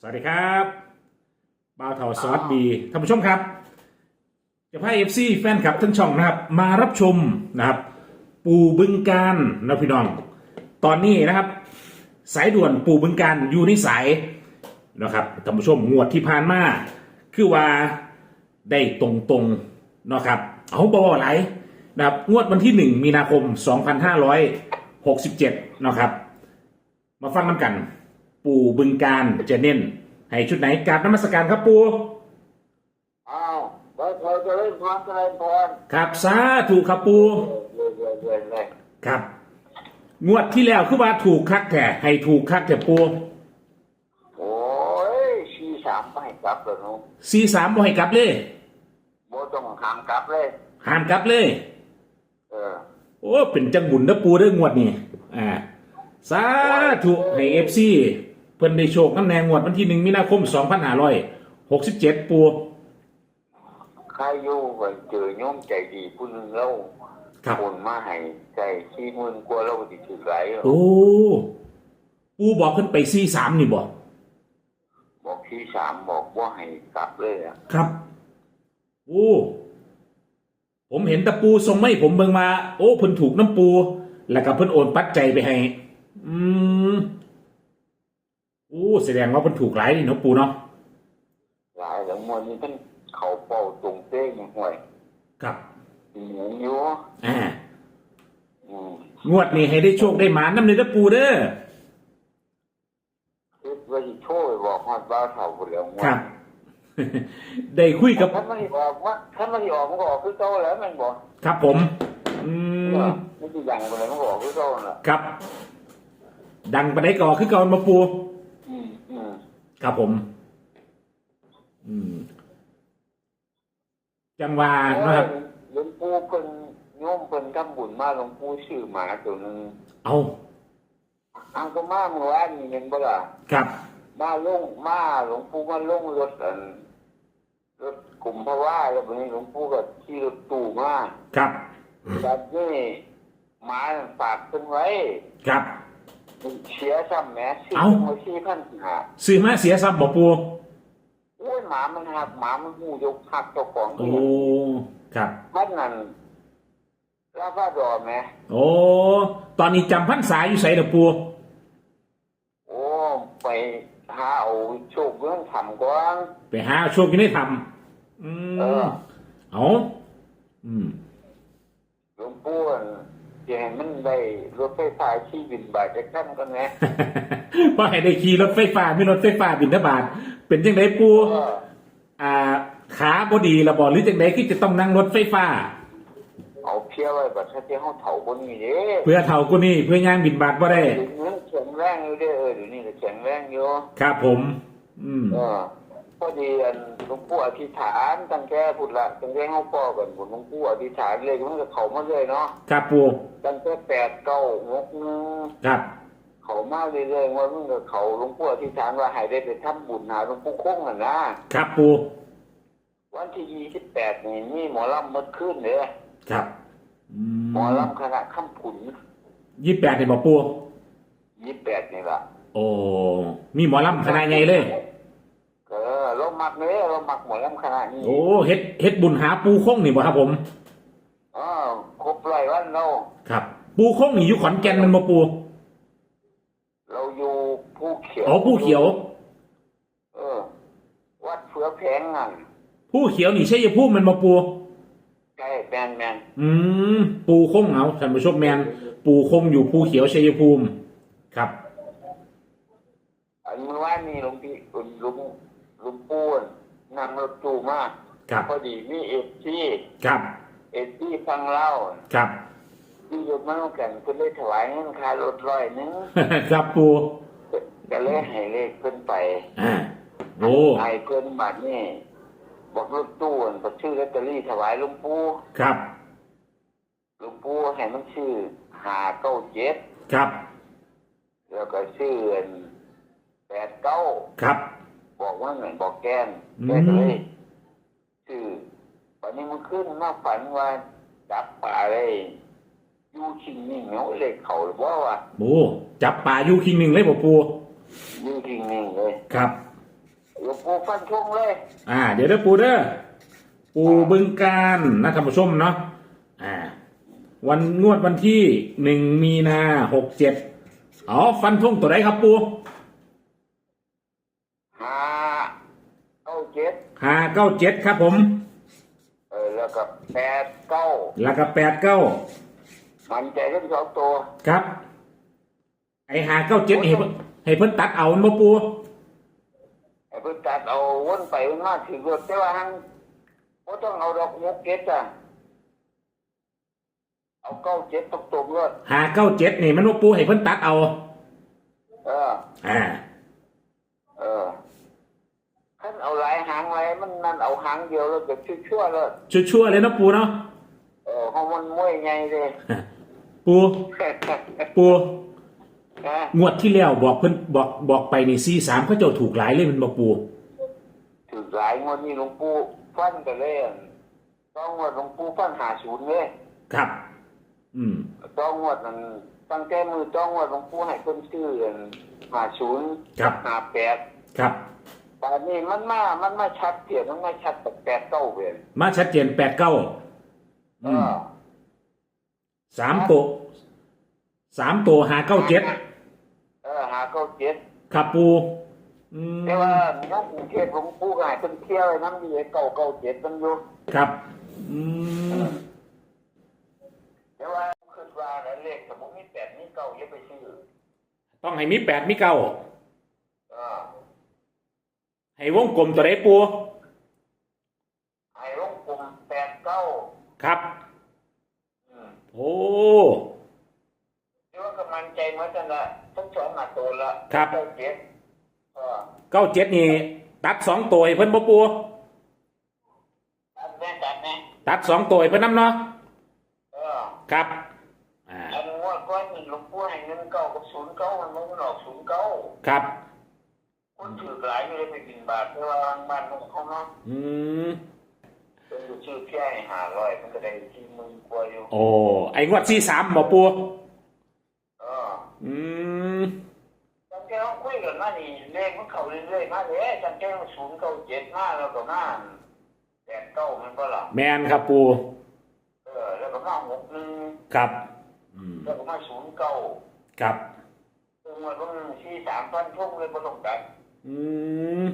สวัสดีครับบ่าวเถาซอสบีท่านผู้ชมครับจะพาเอฟซีแฟนคลับทั้งช่องนะครับ มารับชมนะครับ ปู่บึงการนะพี่น้อง ตอนนี้นะครับ สายด่วนปู่บึงการอยู่ในสายนะครับท่านผู้ชมงวดที่ผ่านมาคือว่าได้ตรงๆนะครับเอาบอไหลายนะครับ งวดวันที่ 1 มีนาคม 2567นะครับ มาฟังน้ำกัน ปู่บึงการจะเน้น ให้ชุดไหนกราบนมัสการครับปู่อ้าวแล้วเธอจะเล่นพรจะเล่นพรครับสาถูกครับปู่เรื่อยๆเรื่อยๆเลยครับ งวดที่แล้วคือว่าถูกคักแท้ให้ถูกคักแท้ปู่โอ้ยชี้สามไม่กลับเลยหนูสี่สามบ่ให้กลับเลยโบต้องหามกลับเลย ห้ามกลับเลย เออโอ้เป็นจังบุญนะปูเรื่องงวดนี่อ่าสาธุให้เอฟซี เพิ่นได้โชคน้ำแนงงวดวันที่หนึ่งมีนาคมสองพันห้าร้อยหกสิบเจ็ดปูใครอยู่ก็เจอโยมใจดีผู้หนึงแล้วครับ โอนมาให้ใจชี้มืนกลัวเราจะถือไหลายโอ้ปูบอกเพิ่นไปสี่สามนี่บอกบอกชี้สามบอกว่าให้กลับเลยอะครับโอ้ผมเห็นตะปูทรงไม่ผมเบิ่งมา โอ้เพิ่นถูกน้ำปู แล้วก็เพิ่นโอนปัจจัยไปให้ อืมโอ้แสดงว่าเพิ่นถูกหลายนี่เนาะปูเนาะหลายหลังมวลนี้ท่านเขาเป่าตรงเต้งห่วยครับหมุนอยู่อ่าอืมงวดนี้ให้ได้โชคได้หมาน้ำเนตะปูเด้อคิดว่าจะโชว์บอกฮอดบ้าวเถ่าไปแล้วงวดครับ ได้คุยกับท่านไม่ได้ออกว่าท่านไม่ได้ออกมันก็ออกคือเก่าแล้วมันบอกครับผม อืมไม่ใช่อย่างไรมันก็ออกคือเก่าน่ะครับ ดังไปได้ก่อคือเก่ามาปูอืมอืม ครับผม อืม จังหวานะครับ หลวงปู่เพิ่นโยมเพิ่นทำบุญมาหลวงปู่ชื่อหมาตัวหนึงเอาอังก็มาเมื่อวานนี่เห็นบ่ล่ะครับ มาลงมาหลวงปู่มาลงรถอันรถกลุ่มพระว่าแล้ววันนี้หลวงปู่ก็ขี่รถตู้มาครับ แบบนี้หมาฝากเพิ่นไว้ ครับ เสียซ้ำแหมซื้อเอ้ามาสี่พันหาซื้อมาเสียทรัพย์บ่ปูโอ้ยหมามันหักหมามันหูยกหักเจ้าของโอ้เองครับมันนั่นลาบาดอร์ไหมโอ้ตอนนี้จำพรรษาอยู่ใส่เด้อปูโอ้ไปหาเอาโชคเรื่องทำก่อนไปหาโชคอยู่ในธรรมอืเอมอเอาอืมหลวงปู่อั่น จะให้มันได้รถไฟฟ้าที่บินบาทจะขั้นกันไงว่าให้ได้ขี่รถไฟฟ้ามีรถไฟฟ้าบินทบาทเป็นจังไดปูเอออ่าขาบดีระบอหรือจังไดคือจะต้องนั่งรถไฟฟ้า เอาเพียไว้บัดถ้าที่เขาเถาบนนี้เด้เพื่อเท่ากูนี่เพื่อย่างบินบาทบ่ได้เดี๋ยวนี้แข็งแรงอยู่เด้อเออเดี๋ยวนี้ก็แข็งแรงอยู่ครับผม อืมเออ พอดีอันหลวงปู่อธิษฐานตั้งแต่พุทธละตั้งแต่เขาพ่อก่อนหลวงปู่อธิษฐานเลยมันก็เขามาเลยเนาะครับปูตั้งแต่แปดเก้าหกหนึ่งครับเขามาเรื่อยๆว่ามึงกับเขาหลวงปู่อธิษฐานว่าให้ได้ไปทำบุญหาหลวงปู่คงอะนะครับปูวันที่ยี่สิบแปดนี่มีหมอลำหมดขึ้นเลยครับอืหมอลำคณะข้ามผุนยี่แปดเนี่ยบอกปูยี่สิบแปดนี่ล่ะโอ้มีหมอลำคณะใหญ่เลยเออ เรามักเลยเรามักหมอลำคณะนี้โอ้เฮ็ดเฮ็ดบุญหาปูคงนี่บ่ครับผมอ๋อครบร้อยวันเราครับ ปูคงนี่อยู่ขอนแก่นแมันบ่ปู เราอยู่ผู้เขียวอ๋อผู้เขียว เออ วัดเฟือแพงนั่นผู้เขียวนี่ใช่ยภูมิแมันบ่ปูใช่แมนแมนอืมปูคงเอาท่านผู้ชมแมนปูคงอยู่ภูเขียวชัยภูมิ ครับ อันเมื่อวานนี้หลวงพี่หลวงห ลวงปู่นั่งรถตู้มาครับพอดีมีเอฟซีครับเอฟซีฟังเล่าครับที่ยกมาต้องกันเพิ่นเลยถวายเงินค่ารถร้อยหนึงครับปูก็เลยให้เลขเพิ่นไปอ่าโอ้ให้เพิ่นบัดนี้บอกรถตู้อันก็ชื่อลอตเตอรี่ถวายหลวงปู่ครับหลวงปู่ให้มันชื่อหาเก้าเจ็ดครับแล้วก็ชื่ออันแปดเก้าครับ บอกว่าเหมือนบอกแกนอืมแกก็เลยชื่อวันนี้มันขึ้นมาฝันว่าจับปลาเลยอยู่ชิงนิ่งเหนียวเลยเขาหรือว่าว่าโอ้จับป่าอยู่คิงหนึ่งเลยบ่ปูอยู่ชิงนิ่งเลยครับอหลวงปู่ฟันธงเลย อ่า เดี๋ยวเด้อปูเด้อปูบึงการนะท่านผู้ชมเนาะอ่า วันงวดวันที่หนึ่งมีนาหกเจ็ดอ๋อฟันทงตัวไหนครับปู หาเก้าเจ็ด ห้าเก้าเจ็ดครับผม เออแล้วก็แปดเก้าแล้วก็แปดเก้ามันใจทั้งสองตัวครับ ไอหาเก้าเจ็ดให้เพิ่นให้เพิ่นตัดเอามันบ่ปูไอ้เพิ่นตัดเอาวนไปวนมาถือรถแต่ว่าหังบ่ต้องเอาดอกมุกเก็ตอะเอาเก้าเจ็ดตกตกรถหาเก้าเจ็ดนี่มันบ่ปูให้เพิ่นตัดเอา เออ อ่าเออ ขั้นเอาหลายหางไว้มันนั่นเอาหางเดียวแล้วก็ชั่วๆเลยชั่วๆเลยเนาะปูเนาะเออเพราะมันมวยไงเลยปู ปูนะงวดที่แล้วบอกเพิ่นบอกบอกไปนี่ซีสามเขาเจ้าถูกหลายเลยมันบอกปูถือหลายงวดนี้หลวงปู่ฟันกันเลยอะต้องงวดหลวงปู่ฟันหาศูนย์เลยครับ อืมต้องงวดนั้นตั้งแต่มือต้องงวดหลวงปู่ให้คนชื่อหาศูนย์ครับหาแปดครับ ตอนนี้มันมา มันมาชัดเปลี่ยนมันมาชัดแปดเก้าเปลี่ยนมาชัดเจนแปดเก้าเออสามตัวสามตัวหาเก้าเจ็ดเออหาเก้าเจ็ดครับปูอืมแต่ว่านักกรุงเทพหลวงปู่ก็ให้เป็นเที่ยวไอ้น้ำดีเก้าเก้าเจ็ดมันอยู่ครับ อืมแต่ว่าคิดว่าแล้วเลขสมมติมีแปดมีเก้าอย่าไปซื้อต้องให้มีแปดมีเก้าเออ ให้วงกลมตัวไหนปูให้ลงกลุ่มแปดเก้าครับอืมโอ้เดี๋ยวกำลังใจเหมือนกันละทั้งสองหน้าตัวละครับเก้าเจ็ดเออเก้าเจ็ดนี่ ตัดสองตัวให้เพิ่นบ่ปูตัดแน่ตัดแน่ตัดสองตัวให้เพิ่นน้ำเนาะเออครับอ่าอันงวดก้อนนี่หลวงปู่ให้เงินเก้ากับศูนย์เก้ามันมันออกศูนย์เก้าครับ คนถือหลายไม่ได้ไปบินบาทเพราะว่าบ้านของเขาเนาะอืมเป็นอยู่ชื่อพี่ให้หาร้อยมันก็ได้ที่หมึงกว่าอยู่โอ้ไอ้งวดที่สามบ่ปูเอออืมจำแก้วคุยกันมานี่เลขมันเข้าเรื่อยๆมาเลยจำแก้วศูนย์เก้าเจ็ดมาแล้วก็มาแปดเก้ามันก็ล่ะแมนครับปูเออแล้วก็มาหกหนึ่งครับอืมแล้วก็มาศูนย์เก้าครับซึ่งมันต้องสี่สามพันทุ่มเลยบ่ต้องกลับ อืม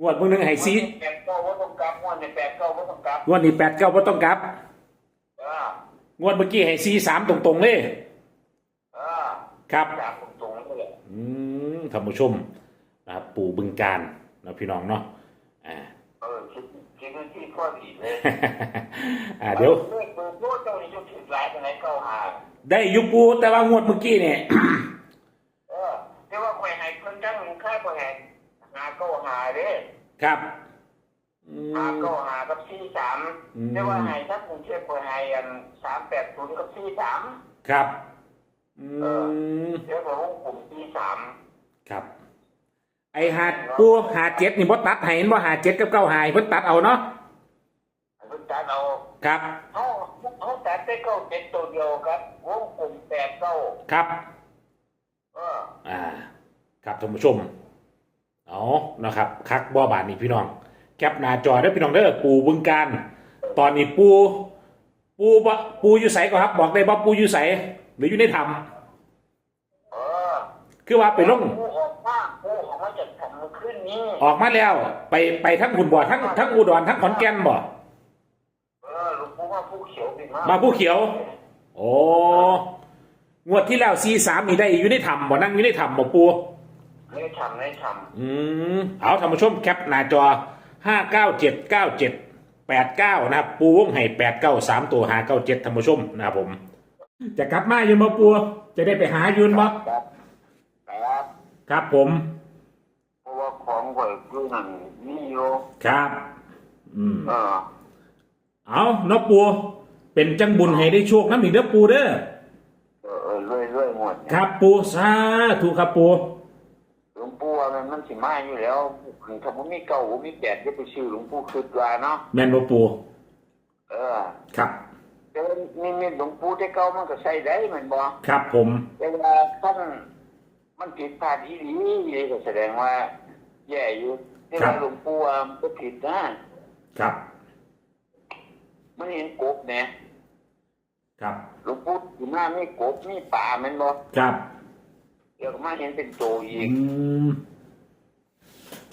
งวดเพิ่งหนึ่งให้ซีแปดเก้าบ่ต้องกลับงวดในแปดเก้าบ่ต้องกลับงวดนี้แปดเก้าบ่ต้องกลับเอองวดเมื่อกี้ให้ซีสามตรงๆเลยเออครับสามตรงๆนั่นแหละอืมท่านผู้ชมนะครับปู่บึงการนะพี่น้องเนาะอ่า เออคิดคิดว่าที่พ่อดีเลยอ่าเดี๋ยว เปิดเปิดโน้ตเจ้านี่จะถือหลายไปไหนเก้าหาได้อยุปูแต่ว่างวดเมื่อกี้เนี่ย เออแต่ว่าข่อยให้เพิ่นจังหนึ่งค่ายข่อยให้หาเก้าหาเด้ ครับอืหามเก้าหากับสี่สามอืมแต่ว่าให้ถ้ากรุงเทพข่อยให้อันสามแปดศูนย์กับสี่สามครับอืมเดี๋ยวข่อยวงกลุ่มสี่สามครับ ไอหาดปูหาเจ็ดนี่บ่ตัดให้เห็นบ่หาเจ็ดกับเก้าหายเพิ่นตัดเอาเนาะให้เพิ่นตัดเอาครับ เขาเขาตัดไปเก้าเจ็ดตัวเดียวครับวงกลุ่มแปดเก้าครับ เอออ่า ครับท่านผู้ชม เอานะครับคักบ่อบาทนี่พี่น้อง แคปหน้าจอได้พี่น้องเด้อปูบึงการ ตอนนี้ปู ปูบปูอยู่ใสก่อนครับ บอกได้บ่ปูอยู่ใสหรืออยู่ในถ้เออำคือว่าไปลงผู้ออกมาผู้ออกมาจากทำขึ้นนี้ ออกมาแล้ว ไปไปทั้งหุ่นบ่อทั้งทั้งอุดรทั้งขอนแก่นบ่เออหลวงปู่มาผู้เขียวไปมากมาผู้เขียว โอ้งวดที่แล้วซีสามนี่ได้อยู่ในถ้ำบ่นั่งอยู่ในถ้ำบ่ปู ไม่ทำไม่ทอืมเอาท่านผู้ชมแคปหน้าจอห้าเก้าเจ็ดเก้าเจ็ดแปดเก้านะครับ ปูวงให้แปดเก้าสามตัวหาเก้าเจ็ดท่านผู้ชมนะครับผม จะกลับมาอยู่มาปูจะได้ไปหายืนบ่ำครับครับครับผม เพราะว่าของข่อยคือนั่นมีอยู่ครับ อืม เออเอาเนาะปูเป็นจังบุญให้ได้โชคน้ำอีกเด้อปูเด้อ เออเออเรื่อยเรื่อยๆหมดเนี่ย ครับปูสาธุครับปูห ลวงปู่ว่ามันมันสิมาอยู่แล้วถ้าผมมีเก่าผมมีแปดจะไปซื้อหลวงปู่คืดว่าเนาะแม่นบ่ปูเออ ครับแต่ว่านี่มีหลวงปู่ที่เก่ามันก็ใช้ได้เหมือนบ่ครับผมแต่เวลาท่านมันผิดพลาดอีหลีอีหลีก็แสดงว่า แย่อยู่ที่ครัว่าบหลวงปู่ว่ามันก็ผิดนะครับ มันเห็นกบเนี่ยครับหลวงปู่อยู่หน้ามีกบมีป่าแมันบ่ครับเดี๋ยวก็มาเห็นเป็นโจอีอืกม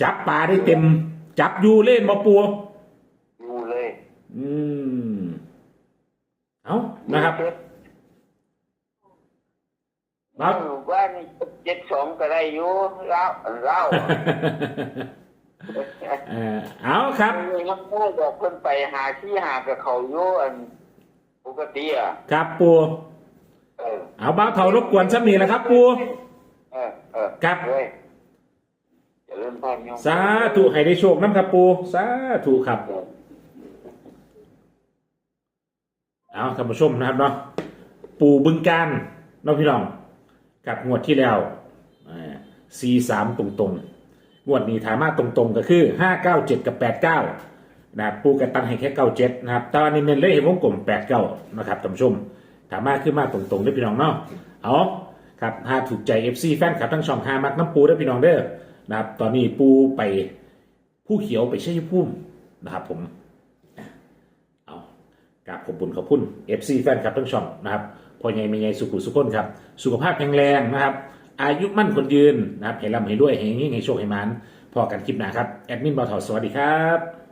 จับปลาได้เต็ม จับอยู่เล่นมาปัวอยู่เลยอืมเอานะครับ ครับ ว่านี่เจ็ดสองก็ได้อยู่เล่าเล่าเอ่อเอาครับมันพูดบอกเพิ่นไปหาที่หากับเขาอยู่อันปกติอะครับปูเออเอาบ้าวเถารบกวนสักนีแหละครับปูเออเออครับ เลยจะ เริ่มพ่อโยมสาธุให้ได้โชคน้ำครับปูสาธุครับ เอาท่านผู้ชมนะครับเนาะปูบึงการเน้องพี่น้องกับงวดที่แล้วซีสามตรงๆงวดนี้ถามมาตรงๆ ก็คือห้าเก้าเจ็ดกับแปดเก้านะครับปูกระตังให้แค่เก้าเจ็ดนะครับแตอนนี้เน้นเลยเห็นวงกลมแปดเก้านะครับท่านผู้ชมถามมาขึ้นมาตรงๆด้วยพี่น้องเนาะเอาครับถ้าถูกใจ FC แฟนคลับทั้งช่องหามักน้ำปูด้วยพี่น้องเด้อ นะครับ ตอนนี้ปูไปผู้เขียวไปชัยภูมินะครับ ผมเอากราบขอบุญขอบคุณ FC แฟนคลับทั้งช่องนะครับพอใหญ่ไม่ใหญ่สุขุสุขคนครับ สุขภาพแข็งแรงนะครับ อายุมั่นคนยืนนะครับให้ร่ำให้ด้วยให้เงี้ให้โชคให้มันพอกันคลิปหน้าครับ แอดมินบอทอสวัสดีครับ